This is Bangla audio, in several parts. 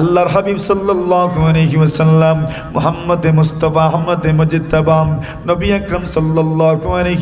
আল্লাহর হাবিব ওয়াসাল্লাম, মুহাম্মদ মুস্তাফা, আহমদ মুজতবা, নবী আকরাম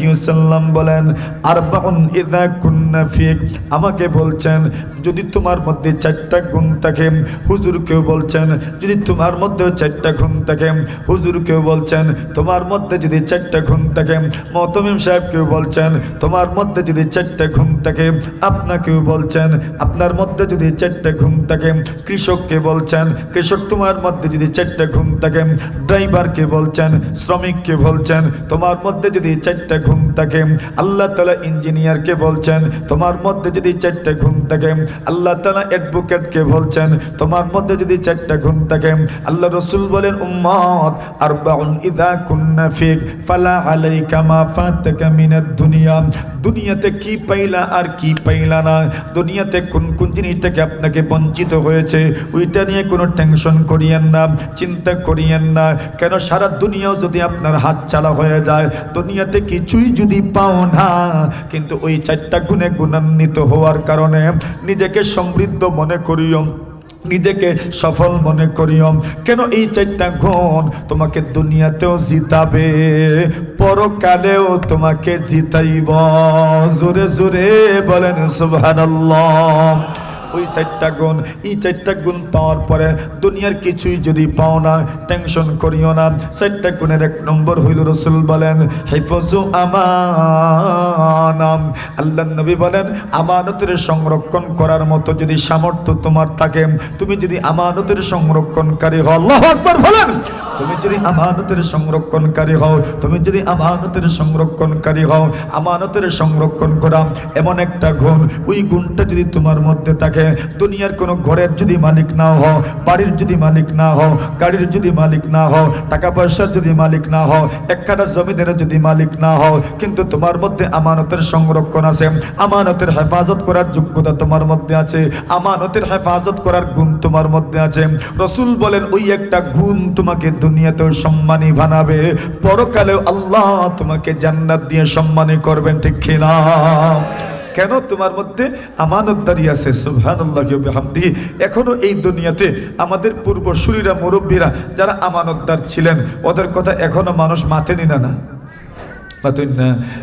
ওয়াসাল্লাম বলেন, আরবাউন ইযা কুন্না ফিক আমাকে বলছেন, যদি তোমার মধ্যে চারটা গুণ থাকে, হুজুর কেউ বলছেন, যদি তোমার মধ্যেও চারটা গুণ থাকে, হুজুর কেউ বলছেন, তোমার মধ্যে যদি চারটা গুণ থাকে মতমিম সাহেব কেউ বলছেন, তোমার মধ্যে যদি চারটা গুণ থাকে, আপনাকেও বলছেন, আপনার মধ্যে যদি চারটা গুণ থাকে, কৃষককে বলছেন, কৃষক তোমার মধ্যে যদি চারটা ঘুম থাকে, ড্রাইভারকে বলছেন, শ্রমিককে বলছেন, তোমার মধ্যে যদি চারটা ঘুম থাকে, আল্লাহ তালা ইঞ্জিনিয়ারকে বলছেন, তোমার মধ্যে যদি চারটা ঘুম থাকে, আল্লাহ তালা অ্যাডভোকেটকে বলছেন, তোমার মধ্যে যদি চারটা ঘুম থাকে, আল্লাহ রসুল বলেন, উম্মত আর ইদা কুন্না ফিক, ফালা আলাইকা মা ফাতাকা দুনিয়া। দুনিয়াতে কি পাইলা আর কি পাইলা না? দুনিয়াতে কোন কোন জিনিস থেকে আপনাকে বঞ্চিত হয়েছে? ওইটা নিয়ে কোনো টেনশন করিয়েন না, চিন্তা করিয়েন না। কেন সারা দুনিয়াও যদি আপনার হাত চালা হয়ে যায়, দুনিয়াতে কিছুই যদি পাও না, কিন্তু ওই চারটা গুণে গুণান্বিত হওয়ার কারণে নিজেকে সমৃদ্ধ মনে করিও, নিজেকে সফল মনে করিও। কেন এই চারটা গুণ তোমাকে দুনিয়াতেও জিতাবে, পরকালেও তোমাকে জিতাইব। জোরে জোরে বলেন সুবহানাল্লাহ। ওই চারটা গুণ, এই চারটা গুণ পাওয়ার পরে দুনিয়ার কিছুই যদি পাও না টেনশন করিও না। চারটা গুণের এক নম্বর হইল রসুল বলেন, হেফজু আমানাম। আল্লাহ নবী বলেন, আমানতের সংরক্ষণ করার মতো যদি সামর্থ্য তোমার থাকে, তুমি যদি আমানতের সংরক্ষণকারী হও, আল্লাহ বলেন। তুমি যদি আমানতের সংরক্ষণকারী হও, তুমি যদি আমানতের সংরক্ষণকারী হও, আমানতের সংরক্ষণ করা এমন একটা গুণ, ওই গুণটা যদি তোমার মধ্যে থাকে দুনিয়ার কোনো ঘরের যদি মালিক না হও, বাড়ির যদি মালিক না হও, গাড়ির যদি মালিক না হও, টাকা পয়সার যদি মালিক না হও একখানা জমিদের যদি মালিক না হও, কিন্তু তোমার মধ্যে আমানতের সংরক্ষণ আছে। আমানতের হেফাজত করার যোগ্যতা তোমার মধ্যে আছে। আমানতের হেফাজত করার গুণ তোমার মধ্যে আছে। রসুল বলেন, ওই একটা গুণ তোমাকে দুনিয়াতেও সম্মানী বানাবে। পরকালেও আল্লাহ তোমাকে জান্নাত দিয়ে সম্মানী করবেন, ঠিক কিনা? কেন তোমার মধ্যে আমানতদারি আছে? সুবহানাল্লাহ হামদি এখনও এই দুনিয়াতে আমাদের পূর্বসূরীরা, মুরব্বীরা যারা আমানতদার ছিলেন, ওদের কথা এখনও মানুষ মাথে নিনা না।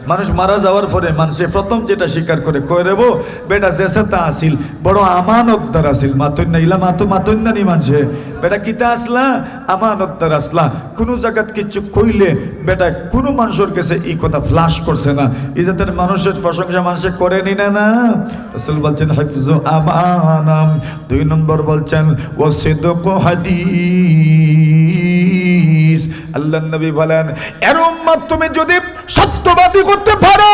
মানুষ মারা যাওয়ার পরে মানুষে প্রথম যেটা স্বীকার করে কয়ে বেটা জেসে তা আসিল বড় আমানতদার আসিল মাতুন ইলা মাতো, মাতুন না মানুষে। বেটা কিতা আসলা? আমানতদার আসলা। কোনো জায়গাত কিছু কইলে বেটা কোনো মানুষের কাছে এই কথা ফ্লাশ করছে না। এই জাতের মানুষের প্রশংসা মানুষে করেনি না না বলছেন, হাফিজু আমানাম। দুই নম্বর বলছেন ও সিদক হাদিস আল্লাহ নবী বলেন এরম মাধ্যমে যদি সত্যবাদী করতে পারো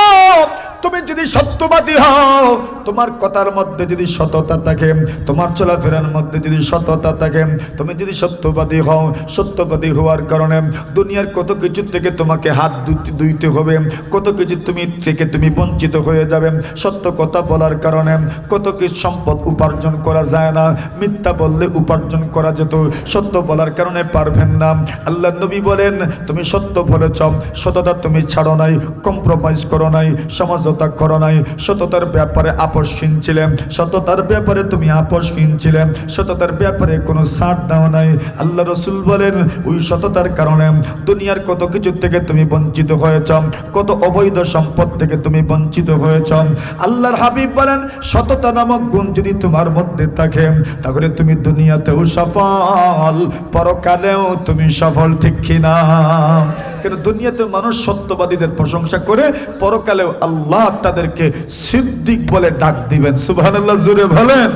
যদি সত্যবাদী হও, তোমার কথার মধ্যে যদি সততা থাকে, তোমার চলাফেরার মধ্যে যদি সততা থাকে, তুমি যদি সত্যবাদী হও, সত্যবাদী হওয়ার কারণে দুনিয়ার কত কিছু থেকে তোমাকে হাত ধুইতে হবে, কত কিছু তুমি থেকে তুমি বঞ্চিত হয়ে যাবে। সত্য কথা বলার কারণে কত কিছু সম্পদ উপার্জন করা যায় না, মিথ্যা বললে উপার্জন করা যেত, সত্য বলার কারণে পারবেন না। আল্লাহ নবী বলেন, তুমি সত্য বলেছ, সততা তুমি ছাড়ো নাই কম্প্রোমাইজ করো নাই, সমাজতা করো নাই। সততার ব্যাপারে আপোষ কিনছিলেন সততার ব্যাপারে তুমি আপোষ কিনছিলেন সততার ব্যাপারে কোনো ছাড় দাও নাই। আল্লাহ রসুল বলেন, ওই সততার কারণে দুনিয়ার কত কিছু থেকে তুমি বঞ্চিত হয়েছ, কত অবৈধ সম্পদ থেকে তুমি বঞ্চিত হয়েছ। আল্লাহর হাবিব বলেন, সততা নামক গুণ যদি তোমার মধ্যে থাকে, তাহলে তুমি দুনিয়াতেও সফল, পরকালেও তুমি সফল, ঠিক কিনা কেন দুনিয়াতে মানুষ সত্যবাদীদের প্রশংসা করে, পরকালেও আল্লাহ তাদেরকে সিদ্দিক বলে ডাক দিবেন। সুবহানাল্লাহ জুড়ে বলেন।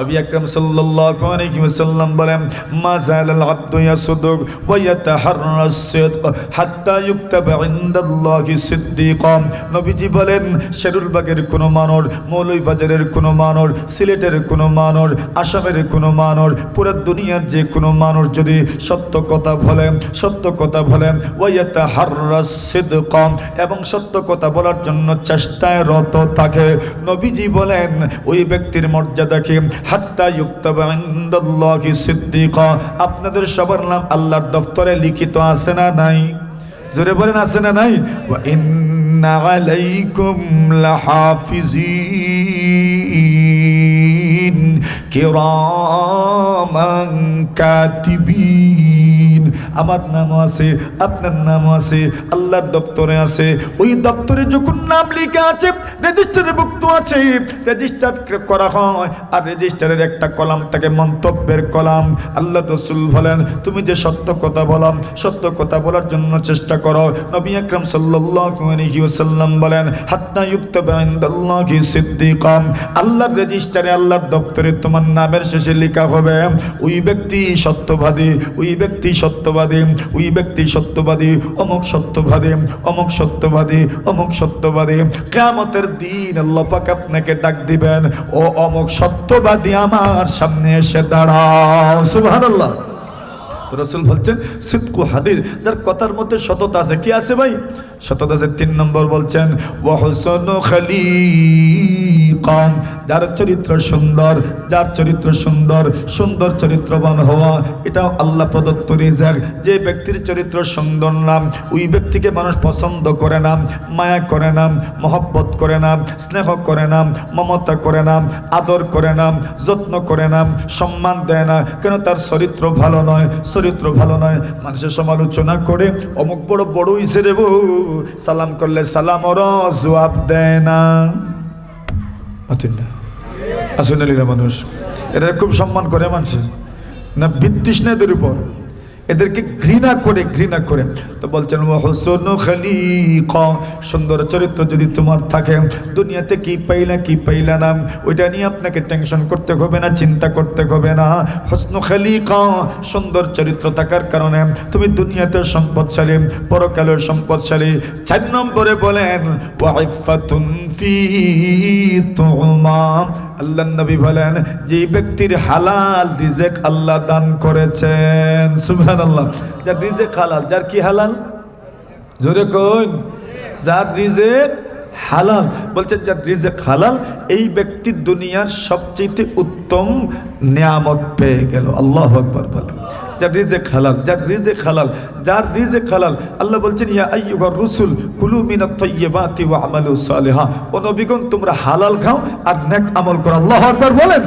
নবী আকরাম সাল্লাল্লাহু আলাইহি ওয়াসাল্লাম বলেন, মা জালাল আবদু ইয়াসুদুক ওয়া ইয়াতাহাররা সিদক হাত্তা ইউকতাবা ইনদাল্লাহি সিদ্দিকাম। নবীজি বলেন, শেরুল বাগের কোনো মানুষ মৌলভীবাজারের কোনো মানর সিলেটের কোনো মানর আসামের কোনো মানর পুরো দুনিয়ার যে কোনো মানুষ যদি সত্য কথা বলে, সত্য কথা বলেন ওয়া ইয়াতাহাররা সিদকাম এবং সত্য কথা বলার জন্য চেষ্টায় রত থাকে। নবীজি বলেন, ওই ব্যক্তির মর্যাদা কি? হাত্তা ইউক্তাবান্দাল্লাহি সিদ্দিক। আপনাদের সবার নাম আল্লাহর দফতরে লিখিত আছে না নাই? জোরে বলেন আছে না নাই? ওয়া ইন্না কাতিবিন। আমার নামও আছে, আপনার নামও আছে, আল্লাহর দপ্তরে আছে। ওই দপ্তরে যখন নাম লিখে আছে রেজিস্টারে ভুক্ত আছে, রেজিস্টার করা হয়, আর রেজিস্টারের একটা কলাম থাকে, মন্তব্যের কলাম। আল্লাহ রসুল বলেন, তুমি যে সত্য কথা বলাম সত্য কথা বলার জন্য চেষ্টা করো। নবী আকরাম ওয়াসাল্লাম বলেন ইনদাল্লাহি সিদ্দিকাম। আল্লাহর রেজিস্টারে, আল্লাহর দপ্তরে তোমার নামের শেষে লেখা হবে, ওই ব্যক্তি সত্যবাদী, ওই ব্যক্তি সত্যবাদী। ওই ব্যক্তি সত্যবাদী, অমুক সত্যবাদী অমুক সত্যবাদী অমুক সত্যবাদী। কেমতের দিন লোপাক আপনাকে ডাক দিবেন, ও অমুক সত্যবাদী, আমার সামনে এসে দাঁড়াও। তো রসুল বলছেন, সিদ্কু হাদিস, যার কথার মধ্যে সততা আছে, কি আছে ভাই? সততা তিন নম্বর বলছেন, ওয়াহসন খালিকাম যার চরিত্র সুন্দর, যার চরিত্র সুন্দর সুন্দর চরিত্রবান হওয়া এটা আল্লাহ প্রদত্ত রিজাক। যে ব্যক্তির চরিত্র সুন্দর নাম ওই ব্যক্তিকে মানুষ পছন্দ করে না, মায়া করে না, মহব্বত করে না, স্নেহ করে না, মমতা করে না, আদর করে না, যত্ন করে না, সম্মান দেয় না। কেন? তার চরিত্র ভালো নয়, চরিত্র ভালো নয়। মানুষের সমালোচনা করে, অমুক বড় বড় ইসে রে সালাম করলে সালাম ওর জবাব দেয় না। আছেন না। আসলে মানুষ। এটা খুব সম্মান করে মানুষের। না না উপর। এদেরকে ঘৃণা করে ঘৃণা করে। তো বলছেন হোসন সুন্দর চরিত্র যদি তোমার থাকে, দুনিয়াতে কি পাইলা কি পাইলা না, ওইটা নিয়ে আপনাকে টেনশন করতে হবে না, চিন্তা করতে হবে না। হসন খালিক, সুন্দর চরিত্র থাকার কারণে তুমি দুনিয়াতে সম্পদশালী পরকালের সম্পদশালী। চার নম্বরে বলেন তুমা। আল্লাহ নবী বলেন যে ব্যক্তির হালাল রিজেক আল্লাহ দান করেছেন, সুবহানাল্লাহ। যার রিজেক হালাল, যার কি হালাল? জোরে কোন যার রিজেক হালাল। বলছেন যার রিজেক হালাল, এই ব্যক্তি দুনিয়ার সবচেয়ে উত্তম নিয়ামত পেয়ে গেল। আল্লাহ আকবর বলেন। যার রিজেক হালাল, যার রিজেক হালাল, যার রিজেক হালাল, আল্লাহ বলছেন, ইয়া আইয়ুহার রসুল, কুলু মিনাত তাইয়্যিবাতি ওয়া আমালু সালিহা। ও নবীগণ, তোমরা হালাল খাও আর নেক আমল করো। আল্লাহ আকবর বলেন।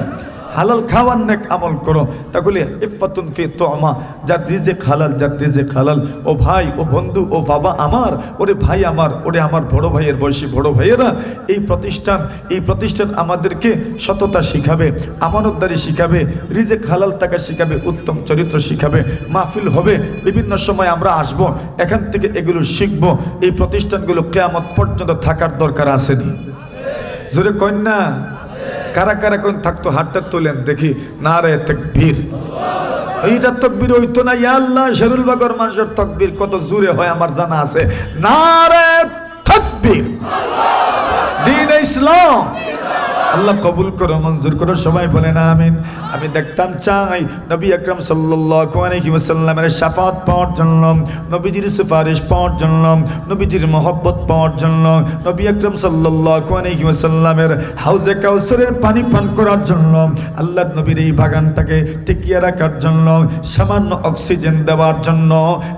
হালাল খাওয়ার নেক আমল করো। তাহলে ইফাতুন ফি তুমা যার রিজেক হালাল, যার রিজেক হালাল। ও ভাই, ও বন্ধু, ও বাবা আমার, ওরে ভাই আমার, ওরে আমার বড় ভাইয়ের বয়সী বড় ভাইয়েরা, এই প্রতিষ্ঠান এই প্রতিষ্ঠান আমাদেরকে সততা শিখাবে, আমানতদারি শিখাবে, রিজেক হালাল টাকা শিখাবে, উত্তম চরিত্র শিখাবে, মাহফিল হবে, বিভিন্ন সময় আমরা আসব, এখান থেকে এগুলো শিখব, এই প্রতিষ্ঠানগুলো কেয়ামত পর্যন্ত থাকার দরকার আসেনি। জোরে কন্যা কারা কারা কোন থাকতো হাতটা তোলেন দেখি না রে তকবীর। এইটা তকবীর হইতো না, ইয়া আল্লাহ শেরুল বাগর মানুষের তকবীর, কত জোরে হয় আমার জানা আছে। না রে তকবীর। দিন ইসলাম। আল্লাহ কবুল করো, মঞ্জুর করো, সবাই বলে না আমিন। আমি দেখতাম চাই নবী আকরাম ওয়াসাল্লামের শাফাত পাওয়ার জন্য, নবীজির সুপারিশ পাওয়ার জন্য, নবীজির মহব্বত পাওয়ার জন্য, নবী আকরাম ওয়াসাল্লামের হাউজে কাউসারের পানি পান করার জন্য আল্লাহ নবীর এই বাগানটাকে টিকিয়ে রাখার জন্য, সামান্য অক্সিজেন দেওয়ার জন্য,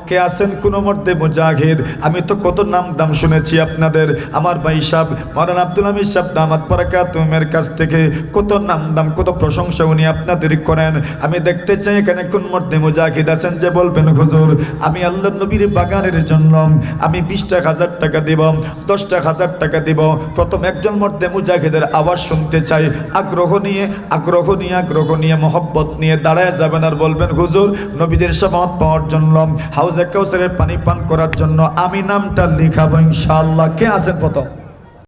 কে আছেন কোনো মধ্যে মুজাহিদ? আমি তো কত নাম দাম শুনেছি আপনাদের। আমার ভাই সাহেব মরান আব্দুল হামিদ সাহেব, দামাত পারাকাতুমের কাছ থেকে কত নাম দাম কত প্রশংসা উনি আপনাদের করেন। আমি দেখতে চাই এখানে কোন মধ্যে মুজাহিদ আছেন যে বলবেন, হুজুর, আমি আল্লাহ নবীর বাগানের জন্য আমি বিশটা হাজার টাকা দিব, দশটা হাজার টাকা দিব। প্রথম একজন মধ্যে মুজাহিদের আওয়াজ শুনতে চাই। আগ্রহ নিয়ে আগ্রহ নিয়ে আগ্রহ নিয়ে, মহব্বত নিয়ে দাঁড়ায় যাবেন আর বলবেন, হুজুর, নবীদের সমাত পাওয়ার জন্য, হাউজে কাউসারের পানি পান করার জন্য আমি নামটা লিখাবো ইনশাআল্লাহ। কে আছেন প্রথম?